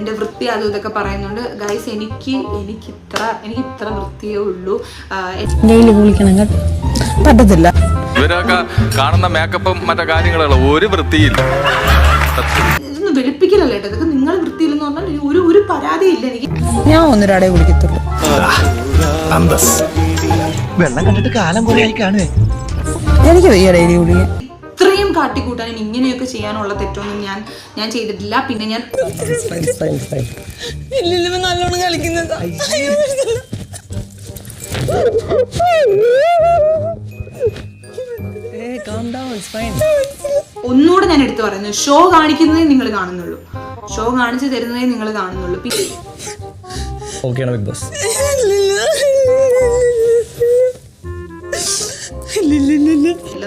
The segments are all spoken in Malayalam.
എന്റെ വൃത്തി അതും ഇതൊക്കെ പറയുന്നുണ്ട്. ഗൈസ് എനിക്ക് എനിക്ക് ഇത്ര എനിക്ക് ഇത്ര വൃത്തിയേ ഉള്ളൂ പറ്റത്തില്ല. ഇവരൊക്കെ കാണുന്ന മേക്കപ്പും മറ്റു കാര്യങ്ങളുള്ള ഒരു വൃത്തിയില്ല. ഇതൊന്നും വെളുപ്പിക്കലല്ല കേട്ടോ. ഇതൊക്കെ നിങ്ങൾ വൃത്തിയില്ലെന്ന് പറഞ്ഞാൽ ഒരു ഒരു പരാതിയില്ല എനിക്ക്. ഞാൻ ഒന്നൊരാടെ കുളിക്കത്തുള്ളൂ. വെള്ളം കണ്ടിട്ട് കാലം കുറെ ആയി കാണുവേ. എനിക്ക് വയ്യ ഡെയിലി കുളിക്കാൻ. ഇത്രയും കാട്ടിക്കൂട്ടാനും ഇങ്ങനെയൊക്കെ ചെയ്യാനുള്ള തെറ്റൊന്നും ഞാൻ ഞാൻ ചെയ്തിട്ടില്ല. പിന്നെ ഞാൻ നല്ലോണം കളിക്കുന്നത് ഒന്നുകൂടെ ഞാൻ എടുത്തു പറയുന്നു. ഷോ കാണിക്കുന്നതേ നിങ്ങൾ കാണുന്നുള്ളൂ. ഷോ കാണിച്ചു തരുന്നതേ നിങ്ങൾ കാണുന്നുള്ളൂ. പിന്നെ ബിഗ് ബോസ്.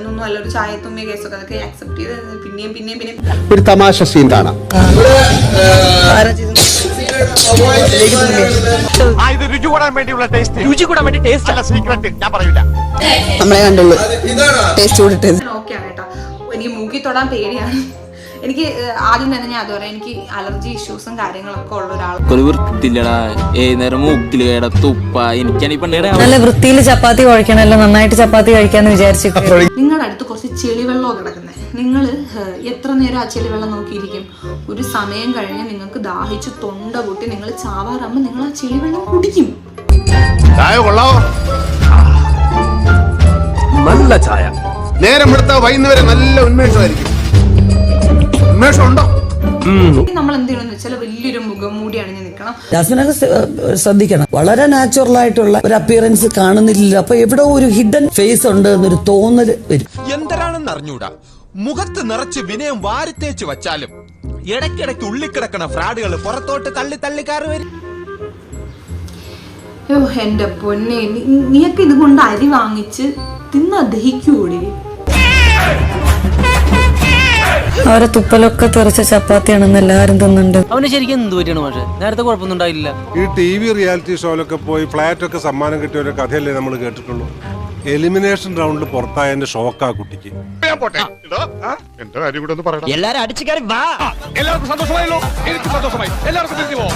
ഇല്ലെന്നൊന്നും അല്ല ഒരു ചായത്തുമ്മിയ കേസൊക്കെ അതൊക്കെ ആക്സെപ്റ്റ് ചെയ്ത് പിന്നെയും പിന്നെയും പിന്നെ ഒരു തമാശ സീൻ കാണാം. നമ്മളെ കണ്ടുള്ളൂ. ടേസ്റ്റ് കൂടിട്ടത് ആണ് കേട്ടോ. എനിക്ക് മൂക്കി തൊടാൻ പേടിയാണ്. എനിക്ക് ആദ്യം തന്നെ ഞാൻ അതുപോലെ എനിക്ക് അലർജി ഇഷ്യൂസും കാര്യങ്ങളൊക്കെ ഉള്ള ഒരാൾ ഒരു വൃത്തില്ലടാ മൂക്കിൽ തുപ്പ. എനിക്കാണ് നല്ല വൃത്തിയിൽ ചപ്പാത്തി കുഴക്കണല്ലോ നന്നായിട്ട് ചപ്പാത്തി കഴിക്കാന്ന് വിചാരിച്ചു നിങ്ങളുടെ അടുത്ത് കുറച്ച് ചെളിവെള്ളമോ കിടക്കുന്നത് നിങ്ങൾ എത്ര നേരം ആ ചെളിവെള്ളം നോക്കിയിരിക്കും? ഒരു സമയം കഴിഞ്ഞ് നിങ്ങൾക്ക് ദാഹിച്ച് തൊണ്ട പൊട്ടി നിങ്ങൾ ചാവാറാകുമ്പോൾ നിങ്ങൾ ആ ചെളിവെള്ളം കുടിക്കും. ചായ കൊള്ളാവോ? നല്ല ചായ. നേരം എടുത്താൽ വൈകുന്നേരം നല്ല ഉന്മേഷമായിരിക്കും. നമ്മൾ എന്ത് ചെയ്യണമെന്ന് വെച്ചാൽ വലിയൊരു മുഖംമൂടി അണിഞ്ഞ് നിൽക്കണം ജാസ്മിനൊക്കെ ശ്രദ്ധിക്കണം. വളരെ നാച്ചുറൽ ആയിട്ടുള്ള ഒരു അപ്പിയറൻസ് കാണുന്നില്ല അപ്പൊ എവിടെ ഒരു ഹിഡൻ ഫേസ് ഉണ്ട് എന്നൊരു തോന്നൽ വരും. എന്തരാണെന്ന് അറിഞ്ഞൂടാ. മുഖത്ത് നിറച്ച് വിനയം വാരിത്തേച്ച് വച്ചാലും ഇടയ്ക്കിടയ്ക്ക് ഉള്ളിക്കിടക്കണ ഫ്രാഡുകൾ പുറത്തോട്ട് തള്ളി തള്ളി കയറി വരും. ഓ എന്റെ പൊന്നെ നീയൊക്കെ ഇതുകൊണ്ട് അരി വാങ്ങിച്ച് തിന്നാ ദഹിക്കൂടി. അവരെ തുപ്പലൊക്കെ തെറിച്ച ചപ്പാത്തിയാണെന്ന് എല്ലാരും തിന്നുണ്ട് അവന് ശരിക്കും എന്ത് പറ്റിയാണ് പക്ഷേ നേരത്തെ കുഴപ്പമൊന്നും ഉണ്ടായില്ല. ഈ ടി വി റിയാലിറ്റി ഷോയിലൊക്കെ പോയി ഫ്ലാറ്റ് ഒക്കെ സമ്മാനം കിട്ടിയ ഒരു കഥയല്ലേ നമ്മൾ കേട്ടിട്ടുള്ളൂ. എലിമിനേഷൻ റൗണ്ടിൽ പുറത്തായതിന്റെ ഷോക്കാ കുട്ടിക്ക്. എന്റെ കാര്യം കൂടെ ഒന്ന് പറയണം എല്ലാരും അടിച്ചു കയറി വാ. എല്ലാവർക്കും സന്തോഷമായല്ലോ. എനിക്ക് സന്തോഷമായി. എല്ലാവർക്കും പോവാം